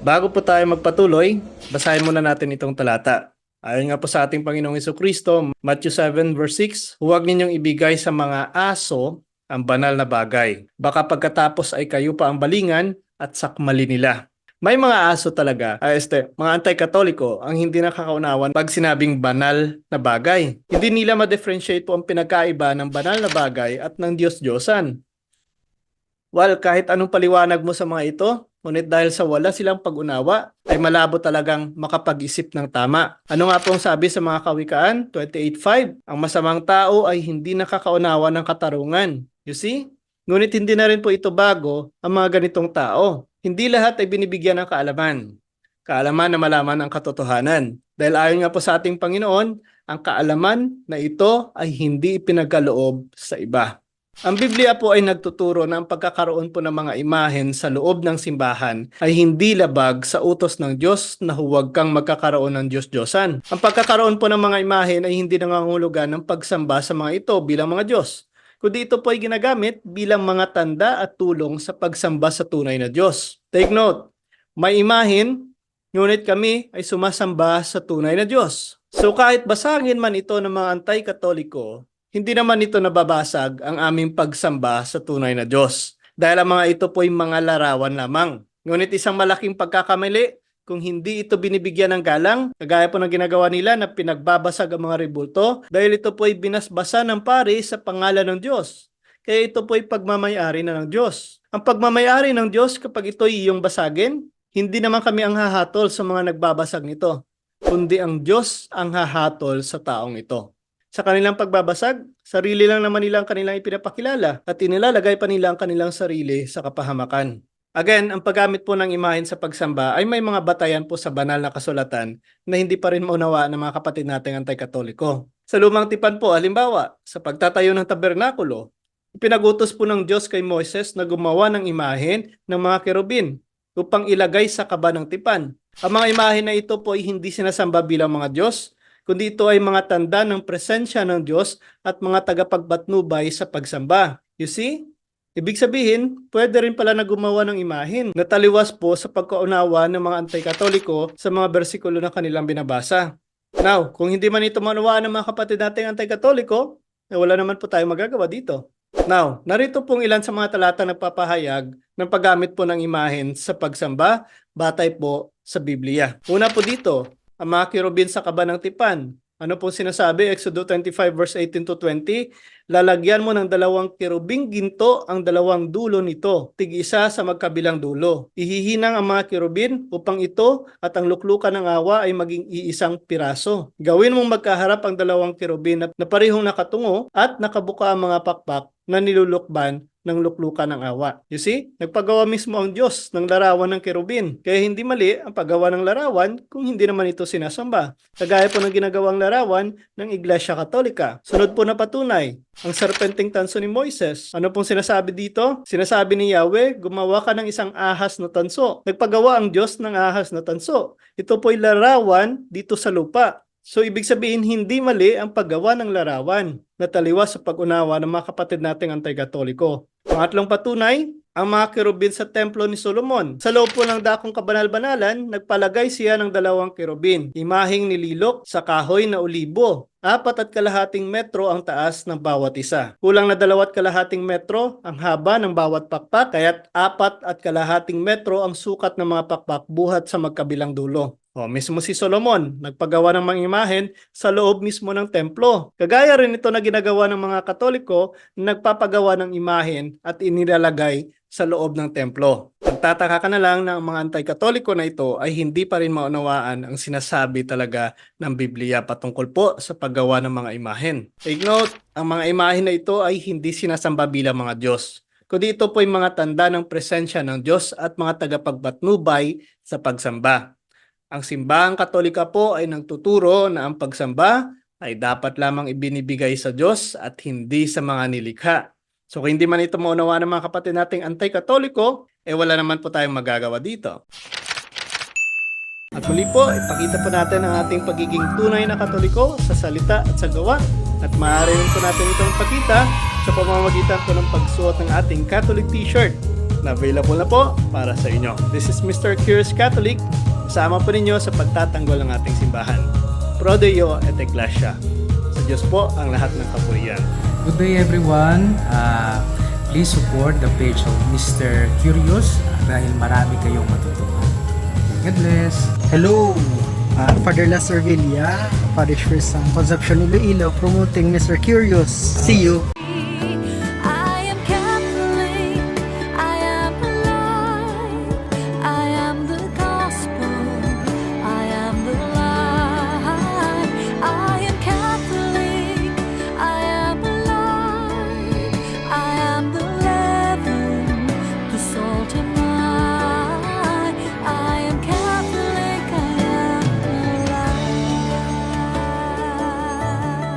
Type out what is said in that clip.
Bago po tayo magpatuloy, basahin muna natin itong talata. Ayon nga po sa ating Panginoong Heso Kristo, Matthew 7 verse 6, Huwag ninyong ibigay sa mga aso ang banal na bagay. Baka pagkatapos ay kayo pa ang balingan at sakmali nila. May mga aso talaga, ah, este, mga anti-katoliko ang hindi nakakaunawan pag sinabing banal na bagay. Hindi nila ma-differentiate po ang pinagkaiba ng banal na bagay at ng Diyos-Diyosan. Well, kahit anong paliwanag mo sa mga ito, ngunit dahil sa wala silang pag-unawa, ay malabo talagang makapag-isip ng tama. Ano nga pong sabi sa mga kawikaan? 28.5, ang masamang tao ay hindi nakakaunawa ng katarungan. You see? Ngunit hindi na rin po ito bago ang mga ganitong tao. Hindi lahat ay binibigyan ng kaalaman. Kaalaman na malaman ang katotohanan. Dahil ayon nga po sa ating Panginoon, ang kaalaman na ito ay hindi ipinagkaloob sa iba. Ang Biblia po ay nagtuturo na ang pagkakaroon po ng mga imahen sa loob ng simbahan ay hindi labag sa utos ng Diyos na huwag kang magkakaroon ng Diyos-Diyosan. Ang pagkakaroon po ng mga imahen ay hindi nangangulugan ng pagsamba sa mga ito bilang mga Diyos kundi ito po ay ginagamit bilang mga tanda at tulong sa pagsamba sa tunay na Diyos. Take note, may imahin, ngunit kami ay sumasamba sa tunay na Diyos. So kahit basagin man ito ng mga anti-katoliko, hindi naman ito nababasag ang aming pagsamba sa tunay na Diyos. Dahil ang mga ito po ay mga larawan lamang. Ngunit isang malaking pagkakamali kung hindi ito binibigyan ng galang, kagaya po ng ginagawa nila na pinagbabasag ang mga rebulto, dahil ito po ay binasbasa ng pari sa pangalan ng Diyos. Kaya ito po ay pagmamayari na ng Diyos. Ang pagmamayari ng Diyos kapag ito ay iyong basagin, hindi naman kami ang hahatol sa mga nagbabasag nito, kundi ang Diyos ang hahatol sa taong ito. Sa kanilang pagbabasag, sarili lang naman nila ang kanilang ipinapakilala at inilalagay pa nila ang kanilang sarili sa kapahamakan. Again, ang paggamit po ng imahen sa pagsamba ay may mga batayan po sa banal na kasulatan na hindi pa rin maunawa ng mga kapatid nating anti-katoliko. Sa lumang tipan po, halimbawa, sa pagtatayo ng tabernakulo, ipinagutos po ng Diyos kay Moises na gumawa ng imahen ng mga kerubin upang ilagay sa kaba ng tipan. Ang mga imahen na ito po ay hindi sinasamba bilang mga Diyos, kundi ito ay mga tanda ng presensya ng Diyos at mga tagapagbatnubay sa pagsamba. You see? Ibig sabihin, pwede rin pala na gumawa ng imahin na taliwas po sa pagkaunawa ng mga anti-katoliko sa mga bersikulo na kanilang binabasa. Now, kung hindi man ito manawaan ng mga kapatid nating anti-katoliko, eh wala naman po tayong magagawa dito. Now, narito pong ilan sa mga talata nagpapahayag ng paggamit po ng imahen sa pagsamba batay po sa Biblia. Una po dito, ang mga kirubin sa kaba ng tipan. Ano po sinasabi? Exodus 25 verse 18 to 20. Lalagyan mo ng dalawang kirubing ginto ang dalawang dulo nito, tig-isa sa magkabilang dulo. Ihihinang ang mga kirubin upang ito at ang luklukan ng awa ay maging iisang piraso. Gawin mong magkaharap ang dalawang kirubin na parehong nakatungo at nakabuka ang mga pakpak na nilulukban ng luklukan ng awa. You see? Nagpagawa mismo ang Diyos ng larawan ng kerubin. Kaya hindi mali ang paggawa ng larawan kung hindi naman ito sinasamba. Kagaya po ng ginagawang larawan ng Iglesia Katolika. Sunod po na patunay, ang serpenting tanso ni Moises. Ano pong sinasabi dito? Sinasabi ni Yahweh, gumawa ka ng isang ahas na tanso. Nagpagawa ang Diyos ng ahas na tanso. Ito po'y larawan dito sa lupa. So ibig sabihin hindi mali ang paggawa ng larawan na taliwas sa pag-unawa ng mga kapatid nating anti-katoliko. Pangatlong patunay, ang mga kerubin sa templo ni Solomon. Sa loob po ng dakong kabanal-banalan, nagpalagay siya ng dalawang kerubin, imahing nililok sa kahoy na olibo. Apat at kalahating metro ang taas ng bawat isa. Kulang na dalawat kalahating metro ang haba ng bawat pakpak, kaya't apat at kalahating metro ang sukat ng mga pakpak buhat sa magkabilang dulo. O, mismo si Solomon, nagpagawa ng mga imahen sa loob mismo ng templo. Kagaya rin ito na ginagawa ng mga katoliko na nagpapagawa ng imahen at inilalagay sa loob ng templo. Nagtataka ka na lang na ang mga anti-katoliko na ito ay hindi pa rin maunawaan ang sinasabi talaga ng Biblia patungkol po sa paggawa ng mga imahen. Take note, ang mga imahen na ito ay hindi sinasamba bilang mga Diyos kundi ito po ay mga tanda ng presensya ng Diyos at mga tagapagbatnubay sa pagsamba. Ang simbahang katolika po ay nagtuturo na ang pagsamba ay dapat lamang ibinibigay sa Diyos at hindi sa mga nilikha. So kung hindi man ito maunawa ng mga kapatid nating anti-katoliko, eh wala naman po tayong magagawa dito. At muli po, ipakita po natin ang ating pagiging tunay na katoliko sa salita at sa gawa. At maaari rin po natin itong ipakita sa pamamagitan po ng pagsuot ng ating Catholic t-shirt. na available na po para sa inyo. This is Mr. Curious Catholic. Kasama po ninyo sa pagtatanggol ng ating simbahan. Pro Deo et Ecclesia. Sa Diyos po ang lahat ng kapurian. Good day everyone. Uh, please support the page of Mr. Curious dahil marami kayong matutunan. God bless. Hello, uh, Father Las Villa, Parish Priest ng Concepcion Iloilo, promoting Mr. Curious. See you!